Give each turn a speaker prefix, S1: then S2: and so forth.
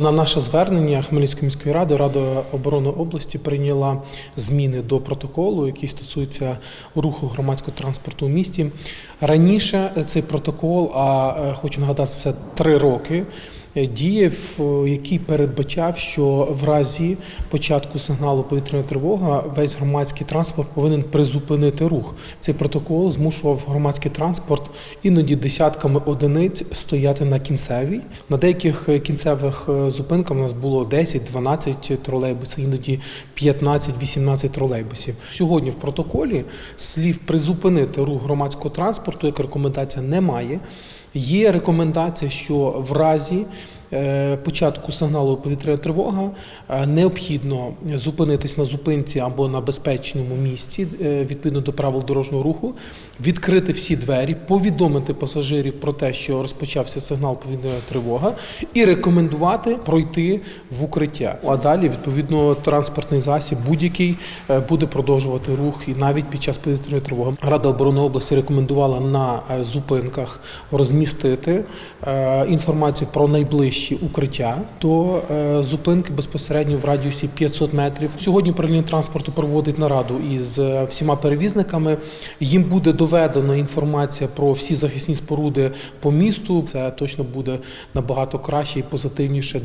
S1: На наше звернення Хмельницької міської ради Рада оборони області прийняла зміни до протоколу, який стосується руху громадського транспорту у місті. Раніше цей протокол, а е, хочу нагадати, це три роки. Е, Діяв, е, який передбачав, що в разі початку сигналу повітряна тривога весь громадський транспорт повинен призупинити рух. Цей протокол змушував громадський транспорт іноді десятками одиниць стояти на кінцевій. На деяких е, кінцевих зупинках у нас було 10-12 тролейбусів, іноді 15-18 тролейбусів. Сьогодні в протоколі слів призупинити рух громадського транспорту як рекомендація немає. Є рекомендація, що в разі початку сигналу повітряна тривога е, необхідно зупинитись на зупинці або на безпечному місці е, відповідно до правил дорожнього руху, відкрити всі двері, повідомити пасажирів про те, що розпочався сигнал повітряна тривога, і рекомендувати пройти в укриття. А далі, відповідно, транспортний засіб будь-який е, буде продовжувати рух і навіть під час повітряної тривоги. Рада оборони області рекомендувала на е, зупинках розмістити е, інформацію про найближчі укриття до е, зупинки безпосередньо в радіусі 500 метрів. Сьогодні управління транспорту проводить нараду із е, всіма перевізниками. Їм буде доведена інформація про всі захисні споруди по місту. Це точно буде набагато краще і позитивніше